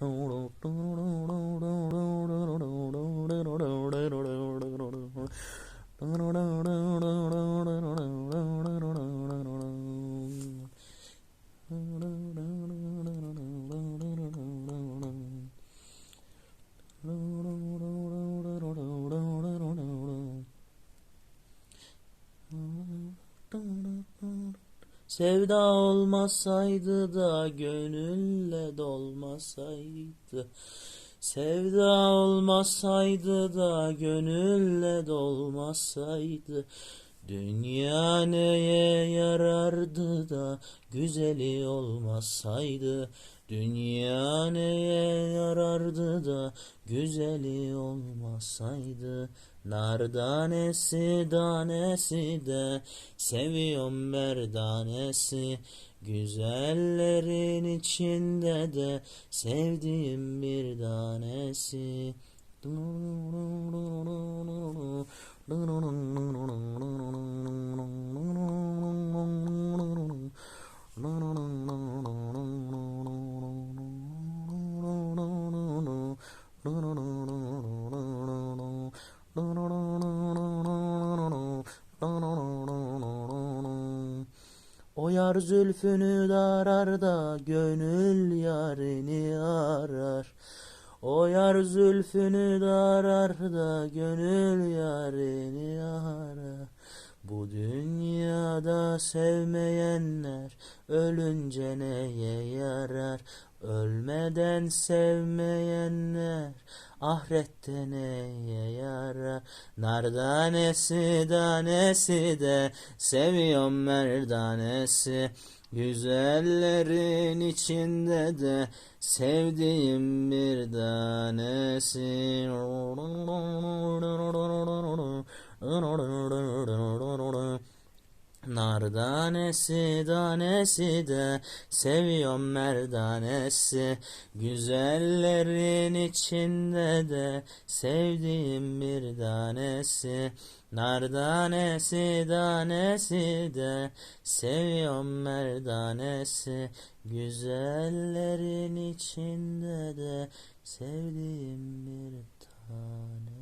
Dun, dun, dun. Sevda olmasaydı da gönülle dolmasaydı. Sevda olmasaydı da gönülle dolmasaydı Dünya neye yarardı da güzeli olmasaydı Dünya neye yarardı da güzeli olmasaydı Nar tanesi tanesi de seviyorum merdanesi Güzellerin içinde de sevdiğim bir tanesi yar zülfünü darar da gönül yarini arar. O yar zülfünü darar da gönül yarini arar. Sevmeyenler ölünce neye yarar? Ölmeden sevmeyenler ahirette neye yarar? Nar tanesi tanesi de seviyorum merdanesi. Güzellerin içinde de sevdiğim bir tanesi. Nar tanesi tanesi de seviyorum merdanesi. Güzellerin içinde de sevdiğim bir tanesi Nar tanesi tanesi de seviyorum merdanesi. Güzellerin içinde de sevdiğim bir tanesi